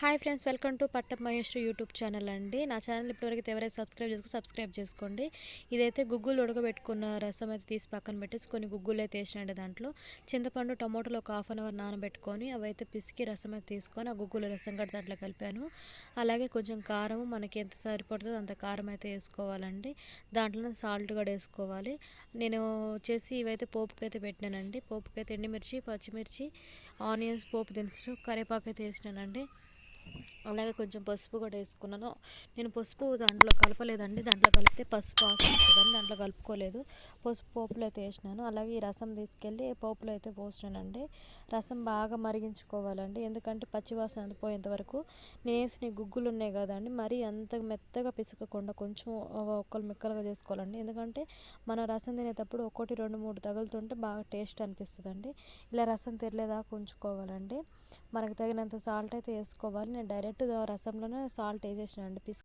Hi friends welcome to పట్టప్ Mahesh YouTube channel అండి. నా ఛానల్ ఇప్పటివరకు ఎవరైతే సబ్స్క్రైబ్ చేసుకో సబ్స్క్రైబ్ చేసుకోండి. ఇదైతే గుగ్గులు ఉడకబెట్టుకున్న రసం అయితే తీసి పక్కన పెట్టేసి కొన్ని గుగ్గులు అయితే వేసినండి దాంట్లో. చింతపండు టమాటోలు ఒక హాఫ్ అన్ అవర్ నానబెట్టుకొని అవి అయితే పిసికి రసం అయితే తీసుకొని ఆ గుగ్గుల రసం కూడా దాంట్లో కలిపాను. అలాగే కొంచెం కారం మనకి ఎంత సరిపడుతుందో అంత కారం అయితే వేసుకోవాలండి. దాంట్లో సాల్ట్ కూడా వేసుకోవాలి. నేను వచ్చేసి ఇవైతే పోపుకి అయితే పెట్టినానండి. పోపుకి అయితే ఎండుమిర్చి పచ్చిమిర్చి ఆనియన్స్ పోపు దినుసులు కరివేపాకు అయితే వేసినానండి. అలాగే కొంచెం పసుపు కూడా వేసుకున్నాను. నేను పసుపు దాంట్లో కలపలేదండి. దాంట్లో కలిపితే పసుపు వాసన వస్తుందని దాంట్లో కలుపుకోలేదు. పసుపు పోపులో అయితే వేసినాను. అలాగే ఈ రసం తీసుకెళ్ళి పోపులో అయితే పోసినానండి. రసం బాగా మరిగించుకోవాలండి. ఎందుకంటే పచ్చివాసన అంత పోయేంత వరకు నేను వేసిన గుగ్గులు ఉన్నాయి కదండి. మరీ అంత మెత్తగా పిసకకుండా కొంచెం ఒక్కలు మిక్కలుగా చేసుకోవాలండి. ఎందుకంటే మనం రసం తినేటప్పుడు ఒకటి రెండు మూడు తగులుతుంటే బాగా టేస్ట్ అనిపిస్తుందండి. ఇలా రసం తెరలేదాకా ఉంచుకోవాలండి. మనకు తగినంత సాల్ట్ అయితే వేసుకోవాలి. నేను డైరెక్ట్ రసంలోనే సాల్ట్ వేసేసినాను అండి పిసికి